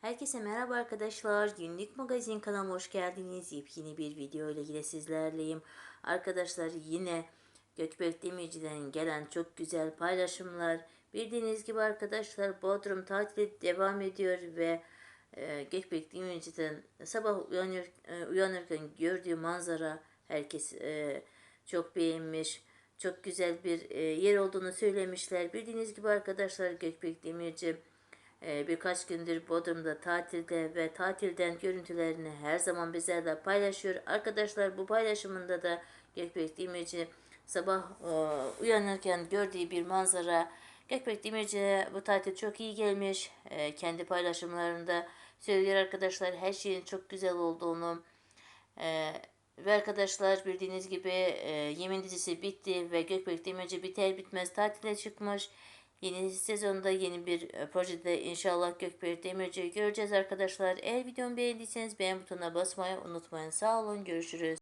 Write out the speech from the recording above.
Herkese merhaba arkadaşlar. Günlük magazin kanalıma hoş geldiniz. Yepyeni bir video ile yine sizlerleyim. Arkadaşlar yine Gökbek Demirci'den gelen çok güzel paylaşımlar. Bildiğiniz gibi arkadaşlar Bodrum tatili devam ediyor ve e, Gökbek Demirci'den sabah uyanır, e, uyanırken gördüğü manzara herkes e, çok beğenmiş. Çok güzel bir e, yer olduğunu söylemişler. Bildiğiniz gibi arkadaşlar Gökbek Demirci ee, birkaç gündür Bodrum'da tatilde ve tatilden görüntülerini her zaman bizlerle paylaşıyor. Arkadaşlar bu paylaşımında da Gökbek Demirci sabah e, uyanırken gördüğü bir manzara. Gökbek Demirci'ye bu tatil çok iyi gelmiş. E, kendi paylaşımlarında söylüyor arkadaşlar her şeyin çok güzel olduğunu. E, ve arkadaşlar bildiğiniz gibi e, Yemin dizisi bitti ve Gökbek Demirci biter bitmez tatile çıkmış. Yeni sezonda yeni bir e, projede inşallah Gökbek Demirci'yi göreceğiz arkadaşlar. Eğer videomu beğendiyseniz beğen butonuna basmayı unutmayın. Sağ olun görüşürüz.